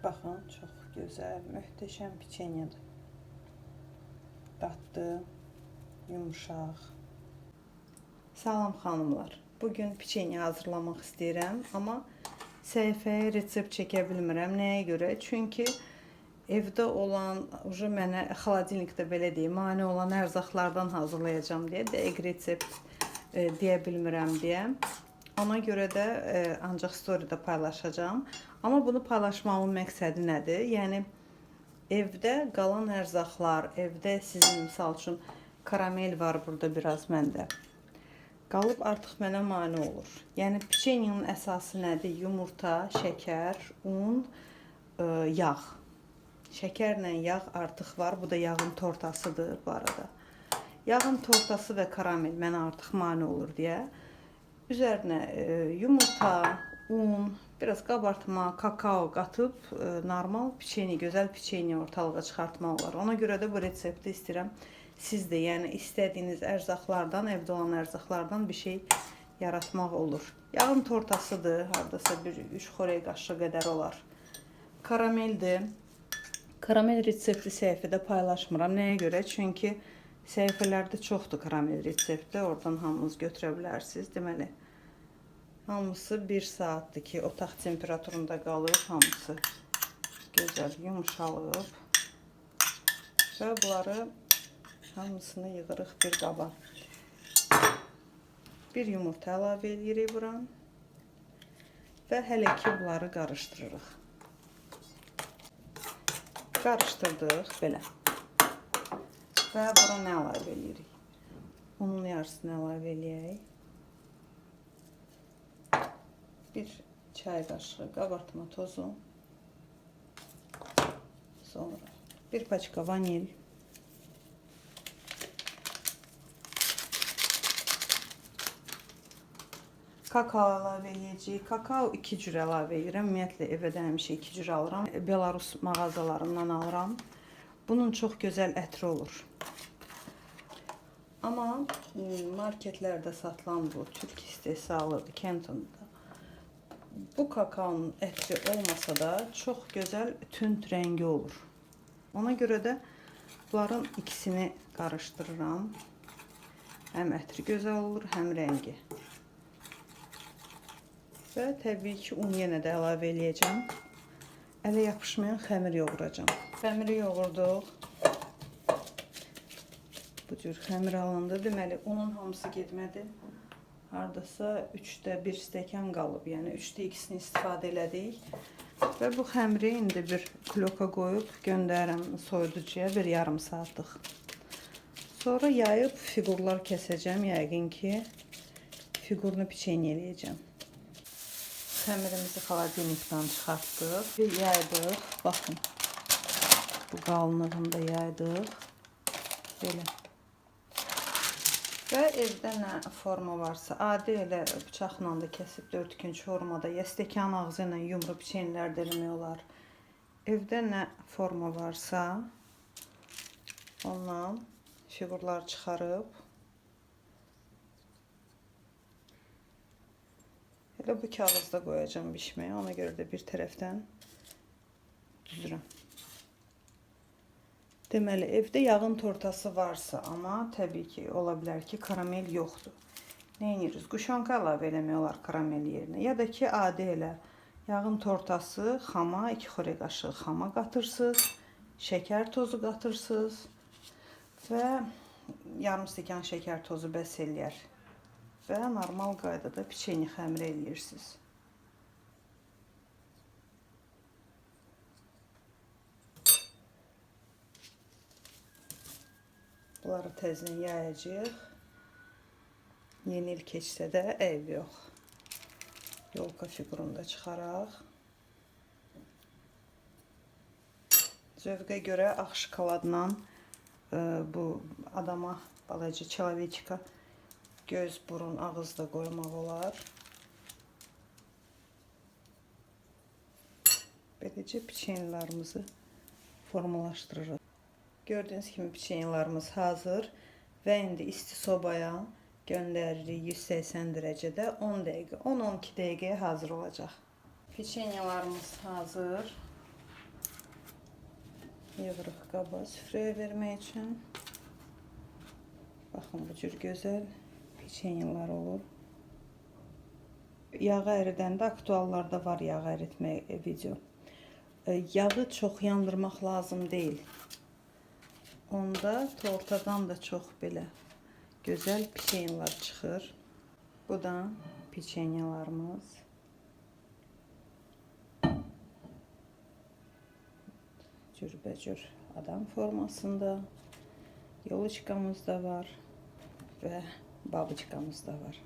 Baxın, çox gözəl, möhtəşəm piçenyadır. Dadlı, yumuşaq. Salam xanımlar. Bugün piçenya hazırlamaq istəyirəm, amma səhifəyə resept çəkə bilmirəm. Nəyə görə? Çünki evdə olan, uje mənə xaladelnikdə belə deyim, mane olan ərzaqlardan hazırlayacağam deyə dəqiq resept e, deyə bilmirəm deyə. Ona görə də e, ancaq storydə paylaşacağam. Amma bunu paylaşmağımın məqsədi nədir? Yəni evdə qalan ərzaqlar, evdə sizin misal üçün karamel var burada biraz məndə. Qalıb artıq mənə mane olur. Yəni piçenyanın əsası nədir? Yumurta, şəkər, un, e, yağ. Şəkərlə yağ artıq var. Bu da yağın tortasıdır bu arada. Yağın tortası və karamel mənə artıq mane olur deyə üzərinə e, yumurta, un, biraz qabartma, kakao qatıb e, normal piçeni, gözəl piçeni ortalığa çıxartmaq olar. Ona görə də bu resepti istəyirəm siz də, yəni istədiyiniz ərzaqlardan, evdə olan ərzaqlardan bir şey yaratmaq olur. Yağın tortasıdır, hardasa bir 3 xörək qaşığı qədər olar. Karameldir. Karamel resepti səhifədə paylaşmıram. Nəyə görə? Çünki səhifələrdə çoxdur karamel resepti. Oradan hamınız götürə bilərsiniz. Deməli, hamısı 1 saatdır ki, otaq temperaturunda qalır. Hamısı gözəl yumşalıb. Və bunları hamısını yığırıq bir qaba. Bir yumurta əlavə edirik bura. Və hələ ki bunları qarışdırırıq. Qarışdırdıq belə. Və bura nə əlavə edirik? Unun yarısını əlavə eləyək. Bir çay qaşığı qabartma tozu. Sonra bir paçka vanil. Kakao əlavə edəcəyik. Kakao 2 cür əlavə edirəm. Ümumiyyətlə evə də həmişə 2 cür alıram. Belarus mağazalarından alıram. Bunun çox gözəl ətri olur. Amma m, marketlərdə satılan bu Türk istehsalıdır Kenton'da. Bu kakaonun ətri olmasa da çox gözəl tünd rəngi olur. Ona görə də bunların ikisini qarışdırıram. Həm ətri gözəl olur, həm rəngi. Və təbii ki, un yenə də əlavə eləyəcəm. Ələ yapışmayan xəmir yoğuracağam. Xəmiri yoğurduq. Bu cür xəmir alındı. Deməli, unun hamısı getmədi. Hardasa 3-də 1 stəkan qalıb. Yəni 3-də 2-sini istifadə elədik. Və bu xəmiri indi bir kloka qoyub göndərirəm soyuducuya bir yarım saatlıq. Sonra yayıb fiqurlar kəsəcəm. Yəqin ki, fiqurunu piçenya eləyəcəm. Xəmirimizi xaladelnikdən çıxartdıq və yaydıq. Baxın. Bu qalınlığında yaydıq. Belə. Və evdə nə forma varsa, adi elə bıçaqla da kəsib dörtkünc formada, ya stəkan ağzı ilə yumru piçenlər eləmək olar. Evdə nə forma varsa, ondan fiqurlar çıxarıb Elə bu kağızda qoyacağam bişməyə. Ona görə də bir tərəfdən düzürəm. Deməli, evdə yağın tortası varsa, amma təbii ki, ola bilər ki, karamel yoxdur. Nə edirik? Quşanka əlavə eləmək olar karamel yerinə. Ya da ki, adi elə yağın tortası, xama, 2 xörək qaşığı xama qatırsınız, şəkər tozu qatırsınız və yarım stəkan şəkər tozu bəs eləyər. Və normal qaydada piçeni xəmir eləyirsiniz. Bunları tezdən yayacağıq. Yeni il keçsə də eyb yox. Yolka fiqurunu da çıxaraq. Zövqə görə ağ şokoladla e, bu adama balaca çalaviçka göz, burun, ağız da qoymaq olar. Beləcə piçenlərimizi formalaşdırırıq. Gördüyünüz kimi piçenlarımız hazır və indi isti sobaya göndəririk 180 dərəcədə 10 dəqiqə, 10-12 dəqiqəyə hazır olacaq. Piçenyalarımız hazır. Yığırıq qaba süfrəyə vermək üçün. Baxın bu cür gözəl peçenyelər olur. Yağ əridəndə aktuallarda var yağ əritmə e, video. E, Yağı çox yandırmaq lazım deyil. Onda tortadan da çox belə gözəl peçenyelər çıxır. Bu da peçenyelarımız. Cürbəcür adam formasında. Yoluçkamız da var və babuçkamız da var.